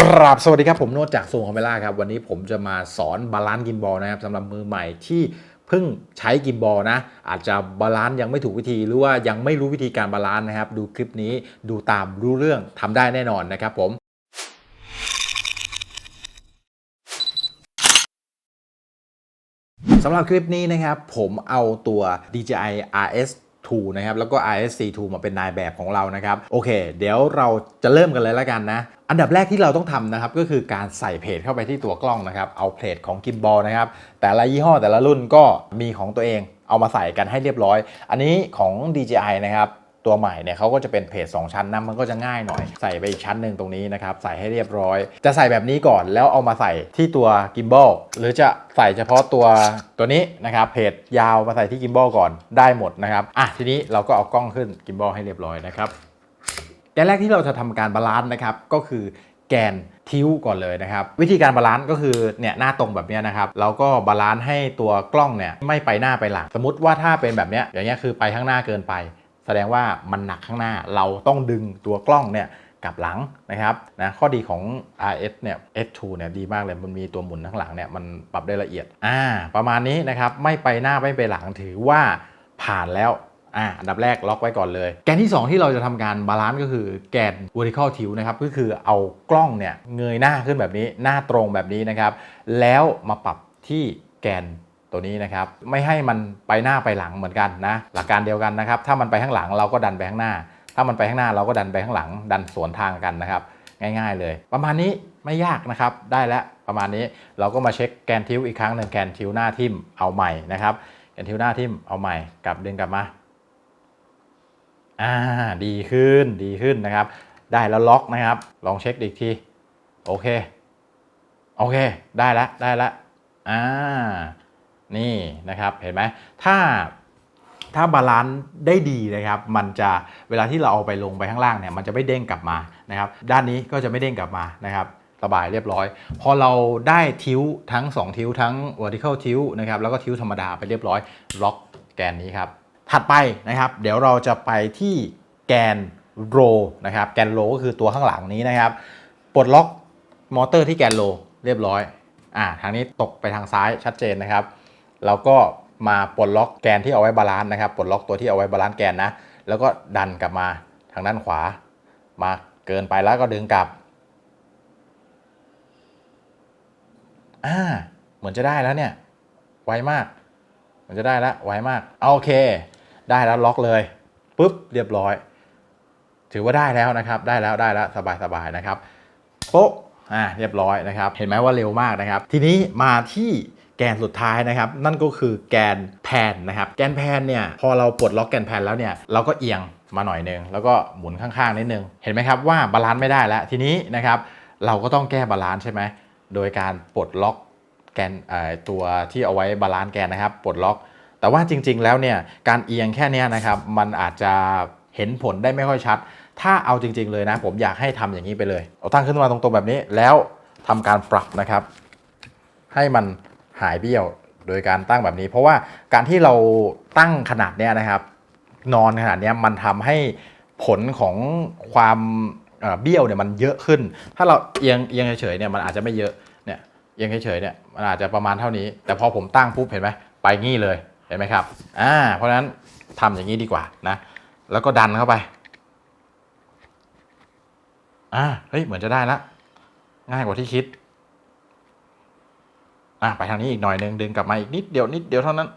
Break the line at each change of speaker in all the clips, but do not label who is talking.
กราบสวัสดีครับผมโนตจากซูงคอมเมล่าครับ วันนี้ผมจะมาสอนบาลานซ์กิมบอลนะครับสำหรับมือใหม่ที่เพิ่งใช้กิมบอลนะ อาจจะบาลานซ์ยังไม่ถูกวิธีหรือว่ายังไม่รู้วิธีการบาลานซ์นะครับ ดูคลิปนี้ดูตามรู้เรื่องทำได้แน่นอนนะครับผมสำหรับคลิปนี้นะครับผมเอาตัว DJI RS 2นะครับแล้วก็ RSC2 มาเป็นนายแบบของเรานะครับ โอเค เดี๋ยวเราจะเริ่มกันเลยแล้วกันนะ อันดับแรกที่เราต้องทำนะครับก็คือการใส่เพจเข้าไปที่ตัวกล้องนะครับ เอาเพจของกิมบอลนะครับ แต่ละยี่ห้อแต่ละรุ่นก็มีของตัวเองเอามาใส่กันให้เรียบร้อย อันนี้ของ DJI นะครับตัวใหม่เนี่ยเขาก็จะเป็นเพจ2ชั้นนะมันก็จะง่ายหน่อย ใส่ไปอีกชั้นหนึ่งตรงนี้นะครับ ใส่ให้เรียบร้อย จะใส่แบบนี้ก่อนแล้วเอามาใส่ที่ตัวกิมบอลหรือจะใส่เฉพาะตัวตัวนี้นะครับเพจยาวมาใส่ที่กิมบอลก่อนได้หมดนะครับอะทีนี้เราก็เอากล้องขึ้นกิมบอลให้เรียบร้อยนะครับ แกนแรกที่เราจะทำการบาลานซ์นะครับก็คือแกนทิ้วก่อนเลยนะครับ วิธีการบาลานซ์ก็คือเนี่ยหน้าตรงแบบนี้นะครับเราก็บาลานซ์ให้ตัวกล้องเนี่ยไม่ไปหน้าไปหลัง สมมติว่าถ้าเป็นแบบเนี้ยอย่างเงี้ยคือไปข้างหน้าเกินไป แสดงว่ามันหนักข้างหน้าเราต้องดึงตัวกล้องเนี่ยกลับหลังนะครับนะข้อดีของ RS เนี่ย S2 เนี่ยดีมากเลยมันมีตัวหมุนข้างหลังเนี่ยมันปรับได้ละเอียดอ่าประมาณนี้นะครับไม่ไปหน้าไม่ไปหลังถือว่าผ่านแล้ว อ่าอันดับแรกล็อกไว้ก่อนเลย แกนที่ 2 ที่เราจะทำการบาลานซ์ก็คือแกน vertical tilt นะครับก็คือเอากล้องเนี่ยเงยหน้าขึ้นแบบนี้หน้าตรงแบบนี้นะครับ แล้วมาปรับที่แกนตัวนี้นะครับไม่ให้มันไปหน้าไปหลังเหมือนกันนะหลักการเดียวกันนะครับ ถ้ามันไปข้างหลังเราก็ดันไปข้างหน้า ถ้ามันไปข้างหน้าเราก็ดันไปข้างหลัง ดันสวนทางกันนะครับ ง่าย ๆ เลย ประมาณนี้ไม่ยากนะครับ ได้แล้วประมาณนี้เราก็มาเช็คแกนทิวอีกครั้งหนึ่งแกนทิวหน้าทิมเอาใหม่นะครับแกนทิวหน้าทิมเอาใหม่กลับดึงกลับมา อ่าดีขึ้นดีขึ้นนะครับ ได้แล้วล็อกนะครับ ลองเช็คอีกที โอเค โอเค ได้แล้วได้แล้วอ่านี่นะครับเห็นไหมถ้าถ้าบาลานซ์ได้ดีนะครับ มันจะเวลาที่เราเอาไปลงไปข้างล่างเนี่ย มันจะไม่เด้งกลับมานะครับ ด้านนี้ก็จะไม่เด้งกลับมานะครับสบายเรียบร้อย พอเราได้ทิวทั้ง 2 ทิวทั้ง vertical ทิวนะครับแล้วก็ทิวธรรมดาไปเรียบร้อยล็อกแกนนี้ครับ ถัดไปนะครับ เดี๋ยวเราจะไปที่แกนโรนะครับแกนโรก็คือตัวข้างหลังนี้นะครับปลดล็อกมอเตอร์ที่แกนโลเรียบร้อยอ่าทางนี้ตกไปทางซ้ายชัดเจนนะครับเราก็มาปลดล็อกแกนที่เอาไว้บาลานซ์นะครับปลดล็อกตัวที่เอาไว้บาลานซ์แกนนะแล้วก็ดันกลับมาทางด้านขวา มาเกินไปแล้วก็ดึงกลับอ่าเหมือนจะได้แล้วเนี่ยไวมากเหมือนจะได้แล้วไวมากเอาโอเค ได้แล้วล็อกเลยปุ๊บเรียบร้อย ถือว่าได้แล้วนะครับ ได้แล้วได้แล้วสบายๆนะครับโป๊ะอ่าเรียบร้อยนะครับ เห็นไหมว่าเร็วมากนะครับ ทีนี้มาที่แกนสุดท้ายนะครับ นั่นก็คือแกนแพนนะครับ แกนแพนเนี่ยพอเราปลดล็อกแกนแพนแล้วเนี่ยเราก็เอียงมาหน่อยนึงแล้วก็หมุนข้างๆนิดนึง เห็นไหมครับว่าบาลานซ์ไม่ได้แล้ว ทีนี้นะครับเราก็ต้องแก้บาลานซ์ใช่ไหมโดยการปลดล็อกแกนตัวที่เอาไว้บาลานซ์แกนนะครับ ปลดล็อก แต่ว่าจริง ๆ แล้วเนี่ยการเอียงแค่นี้นะครับมันอาจจะเห็นผลได้ไม่ค่อยชัด ถ้าเอาจริง ๆ เลยนะ ผมอยากให้ทำอย่างนี้ไปเลยเอาตั้งขึ้นมาตรงๆแบบนี้แล้วทำการปรับนะครับ ให้มันหายเบี้ยวโดยการตั้งแบบนี้ เพราะว่าการที่เราตั้งขนาดเนี้ยนะครับ นอนขนาดเนี้ยมันทำให้ผลของความเอ่อเบี้ยวเนี่ยมันเยอะขึ้น ถ้าเราเอียงเอียงเฉยๆเนี่ยมันอาจจะไม่เยอะเนี่ยเอียงเฉยๆเนี่ยมันอาจจะประมาณเท่านี้ แต่พอผมตั้งปุ๊บเห็นไหมไปงี้เลย เห็นไหมครับอ่าเพราะฉะนั้นทำอย่างนี้ดีกว่านะ แล้วก็ดันเข้าไปอ่าเฮ้ยเหมือนจะได้ละง่ายกว่าที่คิดอะไปทางนี้อีกหน่อยนึงดึงกลับมาอีกนิดเดียวนิดเดียวเท่านั้น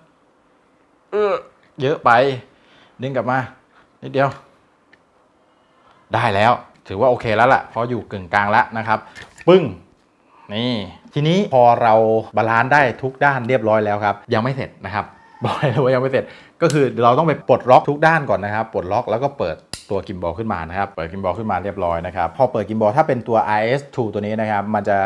เออเยอะไปดึงกลับมา นิดเดียว ได้แล้ว ถือว่าโอเคแล้วล่ะเพราะอยู่กึ่งกลางแล้วนะครับ ปึ้งนี่ ทีนี้พอเราบาลานซ์ได้ทุกด้านเรียบร้อยแล้วครับ ยังไม่เสร็จนะครับ บอกเลยว่ายังไม่เสร็จ ก็คือเราต้องไปปลดล็อกทุกด้านก่อนนะครับ ปลดล็อกแล้วก็เปิด ตัวกิมบอลขึ้นมานะครับ เปิดกิมบอลขึ้นมาเรียบร้อยนะครับ พอเปิดกิมบอลถ้าเป็นตัว IS2 ตัวนี้นะครับ มันจะ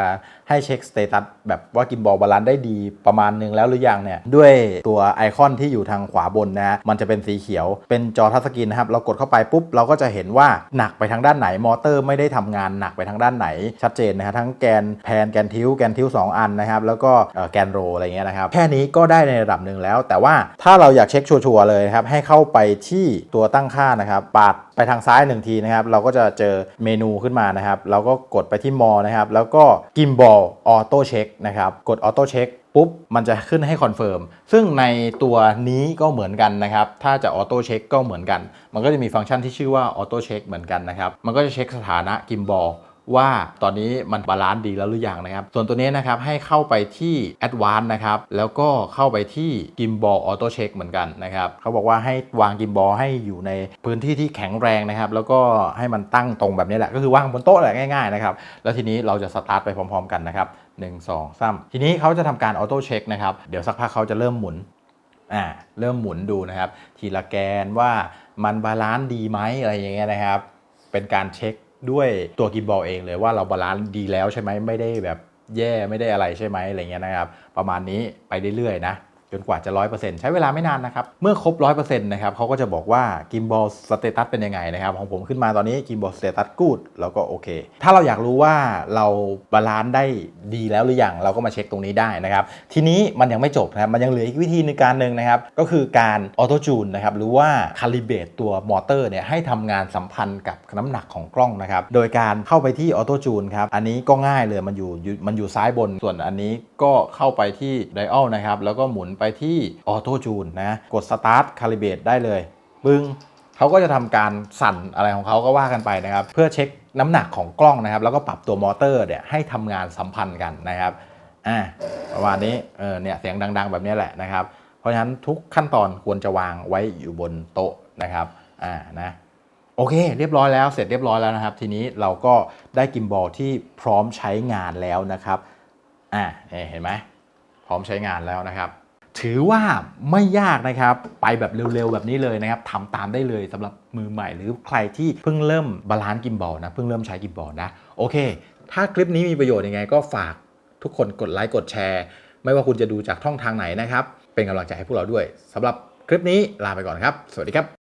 ให้เช็คสเตตัสแบบว่ากิมบอลบาลานซ์ได้ดีประมาณนึงแล้วหรือยังเนี่ย ด้วยตัวไอคอนที่อยู่ทางขวาบนนะฮะมันจะเป็นสีเขียว เป็นจอทัชสกรีนนะครับ เรากดเข้าไปปุ๊บ เราก็จะเห็นว่าหนักไปทางด้านไหน มอเตอร์ไม่ได้ทำงานหนักไปทางด้านไหน ชัดเจนนะฮะทั้งแกนแพนแกนทิวแกนทิวสองอันนะครับ แล้วก็แกนโรอะไรเงี้ยนะครับ แค่นี้ก็ได้ในระดับหนึ่งแล้ว แต่ว่าถ้าเราอยากเช็คชัวร์เลยครับ ให้เข้าไปที่ตัวตั้งค่านะครับปาดไปทางซ้ายหนึ่งทีนะครับเราก็จะเจอเมนูขึ้นมานะครับ เราก็กดไปที่มอนะครับ แล้วก็กิมบอลออโต้เช็คนะครับ กดออโต้เช็คปุ๊บ มันจะขึ้นให้คอนเฟิร์ม ซึ่งในตัวนี้ก็เหมือนกันนะครับ ถ้าจะออโต้เช็คก็เหมือนกัน มันก็จะมีฟังก์ชันที่ชื่อว่าออโต้เช็คเหมือนกันนะครับ มันก็จะเช็คสถานะกิมบอล ว่าตอนนี้มันบาลานซ์ดีแล้วหรือยังนะครับ ส่วนตัวนี้นะครับให้เข้าไปที่ Advanced นะครับ แล้วก็เข้าไปที่ Gimbal Auto Check เหมือนกันนะครับ เขาบอกว่าให้วาง Gimbal ให้อยู่ในพื้นที่ที่แข็งแรงนะครับ แล้วก็ให้มันตั้งตรงแบบนี้แหละ ก็คือวางบนโต๊ะแหละง่ายๆนะครับ แล้วทีนี้เราจะสตาร์ทไปพร้อมๆ กันนะครับ1 2 3ทีนี้เขาจะทำการออโต้เช็คนะครับ เดี๋ยวสักพักเขาจะเริ่มหมุนอ่าเริ่มหมุนดูนะครับ ทีละแกนว่ามันบาลานซ์ดีไหมอะไรอย่างเงี้ยนะครับ เป็นการเช็ค ด้วยตัวกิมบอลเองเลยว่าเราบาลานซ์ดีแล้วใช่ไหมไม่ได้แบบแย่ไม่ได้อะไรใช่ไหมอะไรเงี้ยนะครับ ประมาณนี้ไปเรื่อยๆนะ จนกว่าจะ 100%ใช้เวลาไม่นานนะครับ เมื่อครบ 100%นะครับเขาก็จะบอกว่ากิมบอลสเตตัสเป็นยังไงนะครับของผมขึ้นมาตอนนี้กิมบอลสเตตัสกูดแล้วก็โอเค ถ้าเราอยากรู้ว่าเราบาลานซ์ได้ดีแล้วหรือยังเราก็มาเช็คตรงนี้ได้นะครับทีนี้มันยังไม่จบนะครับมันยังเหลืออีกวิธีในการหนึ่งนะครับก็คือการออโตจูนนะครับหรือว่าคาลิเบตตัวมอเตอร์เนี่ยให้ทำงานสัมพันธ์กับน้ำหนักของกล้องนะครับโดยการเข้าไปที่ออโตจูนครับอันนี้ก็ง่ายเลยมันอยู่อยู่มันอยู่ซ้ายบนส่วนอันนี้ก็เข้าไปที่ไดอัลนะครับแล้วก็หมุนไปไปที่ออโตจูนนะ กดสตาร์ทคาลิเบตได้เลยปึ้งเขาก็จะทำการสั่นอะไรของเขาก็ว่ากันไปนะครับ เพื่อเช็คน้ำหนักของกล้องนะครับ แล้วก็ปรับตัวมอเตอร์เนี่ยให้ทำงานสัมพันธ์กันนะครับอ่าประมาณนี้เออเนี่ยเสียงดัง ๆ แบบนี้แหละนะครับ เพราะฉะนั้นทุกขั้นตอนควรจะวางไว้อยู่บนโต๊ะนะครับอ่านะโอเค เรียบร้อยแล้วเสร็จเรียบร้อยแล้วนะครับ ทีนี้เราก็ได้กิมบอลที่พร้อมใช้งานแล้วนะครับอ่าเนี่ยเห็นไหมพร้อมใช้งานแล้วนะครับ ถือว่าไม่ยากนะครับ ไปแบบเร็วๆ แบบนี้เลยนะครับทำตามได้เลยสำหรับมือใหม่ หรือใครที่เพิ่งเริ่มบาลานซ์กิมบอลนะ เพิ่งเริ่มใช้กิมบอลนะ โอเค ถ้าคลิปนี้มีประโยชน์ยังไง ก็ฝากทุกคนกดไลค์กดแชร์ ไม่ว่าคุณจะดูจากช่องทางไหนนะครับ เป็นกำลังใจให้พวกเราด้วยสำหรับคลิปนี้ลาไปก่อนครับ สวัสดีครับ